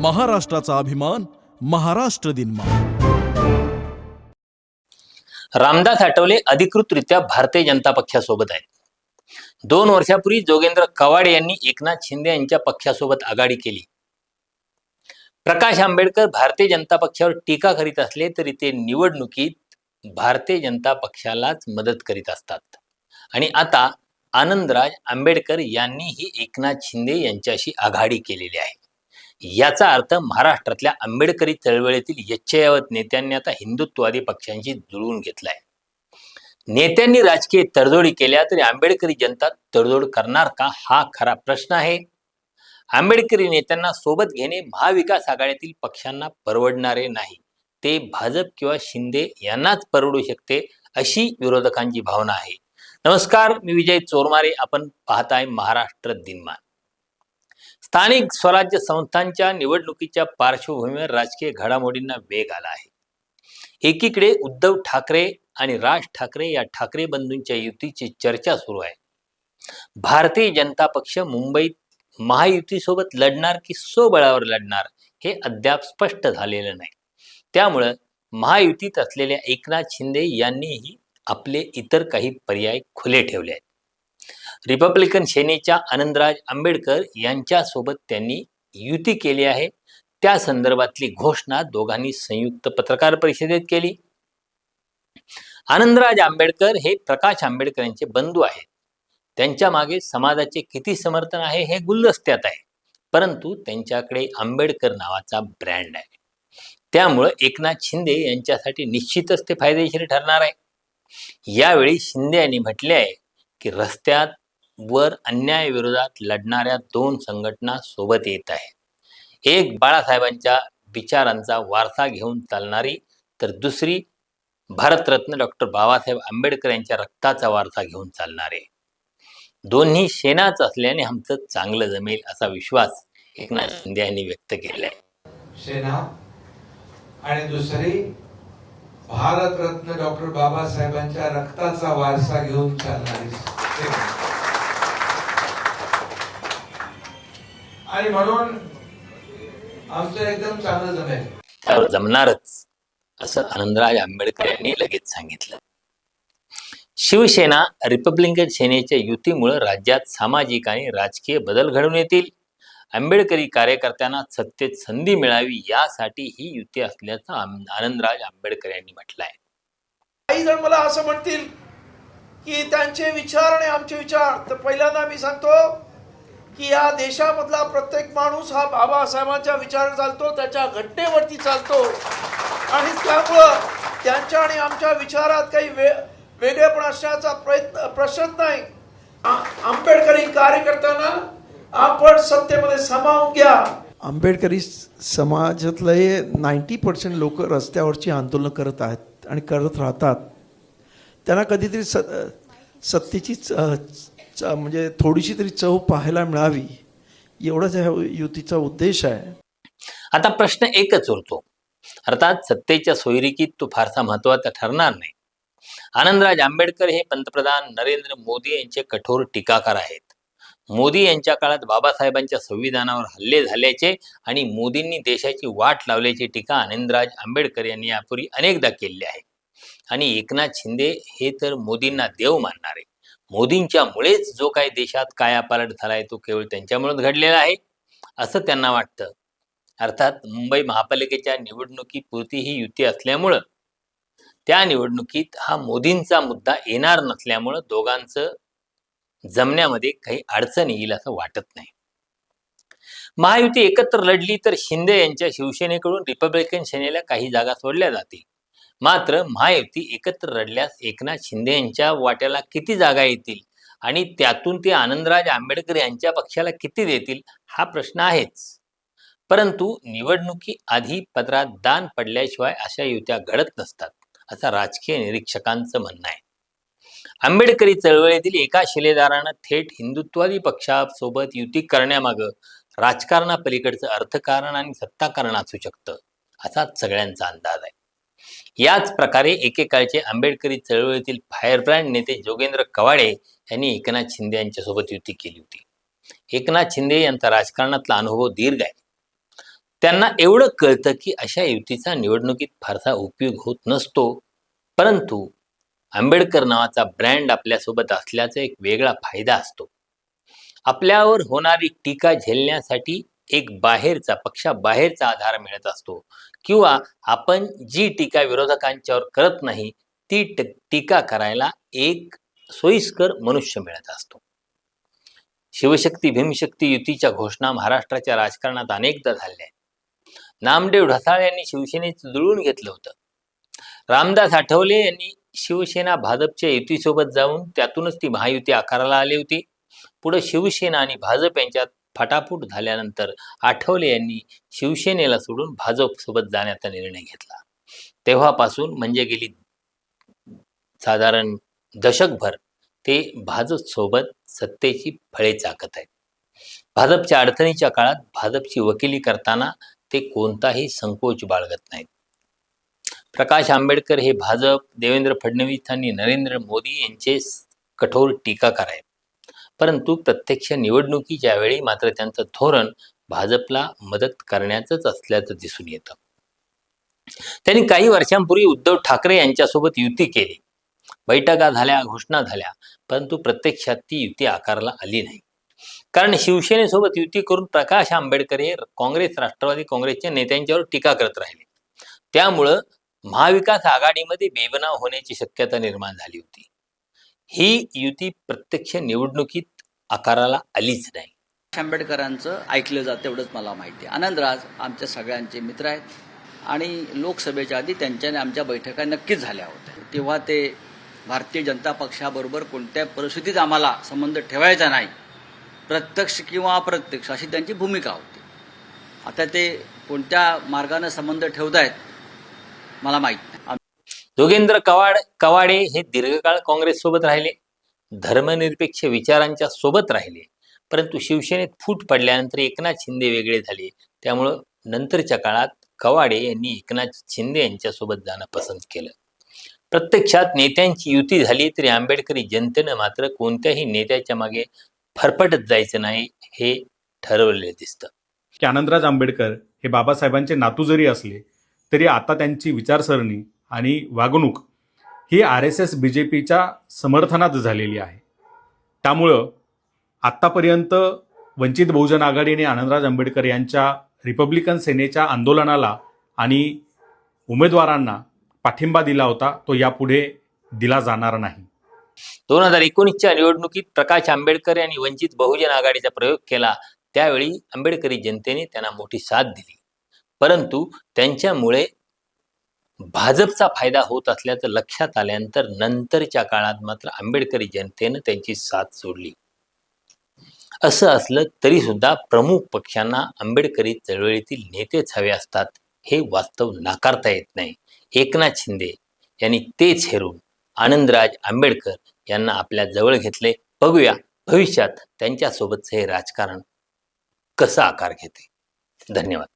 महाराष्ट्राचा अभिमान महाराष्ट्र दिन रामदास आठवले अधिकृतरित्या भारतीय जनता पक्षासोबत आहेत. दोन वर्षापूर्वी जोगेंद्र कवाडे यांनी एकनाथ शिंदे यांच्या पक्षासोबत आघाडी केली. प्रकाश आंबेडकर भारतीय जनता पक्षावर टीका करीत असले तरी ते निवडणुकीत भारतीय जनता पक्षालाच मदत करीत असतात. आणि आता आनंदराज आंबेडकर यांनीही एकनाथ शिंदे यांच्याशी आघाडी केलेली आहे. याचा अर्थ महाराष्ट्रातल्या आंबेडकरी चळवळीतील यच्छयावत नेत्यांनी आता हिंदुत्ववादी पक्षांशी जुळवून घेतलाय. नेत्यांनी राजकीय तडजोडी केल्या तरी आंबेडकरी जनता तडजोड करणार का? हा खरा प्रश्न आहे. आंबेडकरी नेत्यांना सोबत घेणे महाविकास आघाडीतील पक्षांना परवडणारे नाही. ते भाजप किंवा शिंदे यांनाच परवडू शकते अशी विरोधकांची भावना आहे. नमस्कार मी विजय चोरमारे. आपण पाहताय महाराष्ट्र दिनमान. स्थानिक स्वराज्य संस्थांच्या निवडणुकीच्या पार्श्वभूमीवर राजकीय घडामोडींना वेग आला आहे. एकीकडे उद्धव ठाकरे आणि राज ठाकरे या ठाकरे बंधूंच्या युतीची चर्चा सुरू आहे. भारतीय जनता पक्ष मुंबईत महायुतीसोबत लढणार की स्वबळावर लढणार हे अद्याप स्पष्ट झालेलं नाही. त्यामुळं महायुतीत असलेल्या एकनाथ शिंदे यांनीही आपले इतर काही पर्याय खुले ठेवले आहेत. रिपब्लिकन सेनेच्या आनंदराज आंबेडकर यांच्यासोबत त्यांनी युती केली आहे. त्या संदर्भातली घोषणा दोघांनी संयुक्त पत्रकार परिषदेत केली. आनंदराज आंबेडकर हे प्रकाश आंबेडकर यांचे बंधू आहेत. त्यांच्या मागे समाजाचे किती समर्थन आहे हे गुलदस्त्यात आहे. परंतु त्यांच्याकडे आंबेडकर नावाचा ब्रँड आहे. त्यामुळं एकनाथ शिंदे यांच्यासाठी निश्चितच ते फायदेशीर ठरणार आहे. यावेळी शिंदे यांनी म्हटले आहे की रस्त्यात वर अन्यायाविरोधात लढणाऱ्या दोन संघटना सोबत येत आहे एक बाळासाहेबांच्या विचारांचा वारसा घेऊन चालणारी तर दुसरी भारतरत्न डॉक्टर बाबासाहेब आंबेडकर यांच्या रक्ताचा वारसा घेऊन चालणारे. दोन्ही सेनाच असल्याने आमचं चांगलं जमेल असा विश्वास एकनाथ शिंदे यांनी व्यक्त केलाय. सेना आणि दुसरी भारतरत्न डॉक्टर बाबासाहेबांच्या रक्ताचा वारसा घेऊन चालणारी सेना आणि म्हणून आमचं एकदम चांगलं जमेल त्यावर जमणारच असं आनंदराज आंबेडकर यांनी लगेच सांगितलं. शिवसेना रिपब्लिकन सेनेच्या युतीमुळे राज्यात सामाजिक आणि राजकीय बदल घडून येतील. आंबेडकरी कार्यकर्त्यांना सत्तेत संधी मिळावी यासाठी ही युती असल्याचं आनंदराज आंबेडकर यांनी म्हटलंय. काही जण मला असं म्हणतील की त्यांचे विचार आणि आमचे विचार. तर पहिल्यांदा मी सांगतो की या देशामधला प्रत्येक माणूस हा बाबासाहेबांच्या विचार चालतो त्याच्या घटनेवरती चालतो. आणि त्यामुळं त्यांच्या आणि आमच्या विचारात काही वे वेगळेपण असण्याचा प्रयत्न प्रश्नच नाही. आंबेडकरी आंबेडकरी कार्यकर्त्यांना आपण सत्तेमध्ये सामावून घ्या. आंबेडकरी समाजातले नाईंटी पर्सेंट लोक रस्त्यावरची आंदोलनं करत आहेत आणि करत राहतात. त्यांना कधीतरी स सत्तेची चा म्हणजे थोडीशी तरी चव पाहायला मिळावी एवढाच ह्या युतीचा उद्देश आहे. आता प्रश्न एकच उरतो. अर्थात सत्तेच्या सोयरिकीत तो फारसा महत्त्वाचा ठरणार नाही. आनंदराज आंबेडकर हे पंतप्रधान नरेंद्र मोदी यांचे कठोर टीकाकार आहेत. मोदी यांच्या काळात बाबासाहेबांच्या संविधानावर हल्ले झाल्याचे आणि मोदींनी देशाची वाट लावल्याची टीका आनंदराज आंबेडकर यांनी यापूर्वी अनेकदा केली आहे. आणि एकनाथ शिंदे हे तर मोदींना देव मानणारे. मोदींच्यामुळेच जो काही देशात कायापालट झालाय तो केवळ त्यांच्यामुळेच घडलेला आहे असं त्यांना वाटतं. अर्थात मुंबई महापालिकेच्या निवडणुकीपुरती ही युती असल्यामुळं त्या निवडणुकीत हा मोदींचा मुद्दा येणार नसल्यामुळं दोघांचं जमण्यामध्ये काही अडचण येईल असं वाटत नाही. महायुती एकत्र लढली तर शिंदे यांच्या शिवसेनेकडून रिपब्लिकन सेनेला काही जागा सोडल्या जातील. मात्र महायुती एकत्र रडल्यास एकनाथ शिंदे यांच्या वाट्याला किती जागा येतील? आणि त्यातून ते आनंदराज आंबेडकर यांच्या पक्षाला किती देतील? हा प्रश्न आहेच. परंतु निवडणुकी आधी पदरात दान पडल्याशिवाय अशा युत्या घडत नसतात असं राजकीय निरीक्षकांचं म्हणणं आहे. आंबेडकरी चळवळीतील एका शिलेदारानं थेट हिंदुत्वादी पक्षासोबत युती करण्यामागं राजकारणापलीकडचं अर्थकारण आणि सत्ताकारण असू शकतं असाच सगळ्यांचा अंदाज आहे. याच प्रकारे एकेकाळचे आंबेडकरी चळवळीतील फायरब्रँड नेते जोगेंद्र कवाडे यांनी एकनाथ शिंदे यांच्यासोबत युती केली होती. एकनाथ शिंदे यांचा राजकारणातला अनुभव दीर्घ आहे. त्यांना एवढं कळतं की अशा युतीचा निवडणुकीत फारसा उपयोग होत नसतो. परंतु आंबेडकर नावाचा ब्रँड आपल्यासोबत असल्याचा एक वेगळा फायदा असतो. आपल्यावर होणारी टीका झेलण्यासाठी एक बाहेरचा पक्षाबाहेरचा आधार मिळत असतो. किंवा आपण जी टीका विरोधकांच्यावर करत नाही ती टीका करायला एक सोयीस्कर मनुष्य मिळत असतो. शिवशक्ती भीमशक्ती युतीच्या घोषणा महाराष्ट्राच्या राजकारणात अनेकदा झाल्या आहेत. नामदेव ढसाळ यांनी शिवसेनेचं जुळून घेतलं होतं. रामदास आठवले यांनी शिवसेना भाजपच्या युतीसोबत जाऊन त्यातूनच ती महायुती आकाराला आली होती. पुढे शिवसेना आणि भाजप यांच्यात फटाफूट झाल्यानंतर आठवले यांनी शिवसेनेला सोडून भाजपसोबत जाण्याचा निर्णय घेतला. तेव्हापासून म्हणजे गेली साधारण दशकभर ते भाजपसोबत सत्तेची फळे चाकत आहेत. भाजपच्या अडचणीच्या काळात भाजपची वकिली करताना ते कोणताही संकोच बाळगत नाहीत. प्रकाश आंबेडकर हे भाजप देवेंद्र फडणवीस आणि नरेंद्र मोदी यांचे कठोर टीकाकार आहेत. परंतु प्रत्यक्ष निवडणुकीच्या वेळी मात्र त्यांचं धोरण भाजपला मदत करण्याचंच असल्याचं दिसून येतं. त्यांनी काही वर्षांपूर्वी उद्धव ठाकरे यांच्यासोबत युती केली. बैठका झाल्या घोषणा झाल्या परंतु प्रत्यक्षात ती युती आकारला आली नाही. कारण शिवसेनेसोबत युती करून प्रकाश आंबेडकर हे काँग्रेस राष्ट्रवादी काँग्रेसच्या नेत्यांच्यावर टीका करत राहिले. त्यामुळं महाविकास आघाडीमध्ये बेबनाव होण्याची शक्यता निर्माण झाली होती. ही युती प्रत्यक्ष निवडणुकीत आकाराला आलीच नाही. आंबेडकरांचं ऐकलं जातं तेवढंच मला माहिती आहे. आनंदराज आमच्या सगळ्यांचे मित्र आहेत. आणि लोकसभेच्या आधी त्यांच्याने आमच्या बैठका नक्कीच झाल्या होत्या. तेव्हा ते भारतीय जनता पक्षाबरोबर कोणत्या परिस्थितीत आम्हाला संबंध ठेवायचा नाही प्रत्यक्ष किंवा अप्रत्यक्ष अशी त्यांची भूमिका होती. आता ते कोणत्या मार्गाने संबंध ठेवतायत मला माहीत नाही. योगेंद्र कवाड कवाडे हे दीर्घकाळ काँग्रेस सोबत राहिले. धर्मनिरपेक्ष विचारांच्या सोबत राहिले. परंतु शिवसेनेत फूट पडल्यानंतर एकनाथ शिंदे वेगळे झाले. त्यामुळं नंतरच्या काळात कवाडे यांनी एकनाथ शिंदे यांच्यासोबत जाणं पसंत केलं. प्रत्यक्षात नेत्यांची युती झाली तरी आंबेडकरी जनतेनं मात्र कोणत्याही नेत्याच्या मागे फरफटत जायचं नाही हे ठरवलेलं दिसतं. की आनंदराज आंबेडकर हे बाबासाहेबांचे नातू जरी असले तरी आता त्यांची विचारसरणी आणि वागणूक ही आर एस एस बी जे पीच्या समर्थनात झालेली आहे. त्यामुळं आत्तापर्यंत वंचित बहुजन आघाडी आणि आनंदराज आंबेडकर यांच्या रिपब्लिकन सेनेच्या आंदोलनाला आणि उमेदवारांना पाठिंबा दिला होता तो यापुढे दिला जाणार नाही. दोन हजार एकोणीसच्या निवडणुकीत प्रकाश आंबेडकर यांनी वंचित बहुजन आघाडीचा प्रयोग केला त्यावेळी आंबेडकरी जनतेने त्यांना मोठी साथ दिली. परंतु त्यांच्यामुळे भाजपचा फायदा होत असल्याचं लक्षात आल्यानंतर नंतरच्या काळात मात्र आंबेडकरी जनतेनं त्यांची साथ सोडली. असं असलं तरी सुद्धा प्रमुख पक्षांना आंबेडकरी चळवळीतील नेतेच हवे असतात हे वास्तव नाकारता येत नाही. एकनाथ शिंदे यांनी तेच हेरून आनंदराज आंबेडकर यांना आपल्या जवळ घेतले. बघूया भविष्यात त्यांच्यासोबतचं हे राजकारण कसं आकार घेते. धन्यवाद.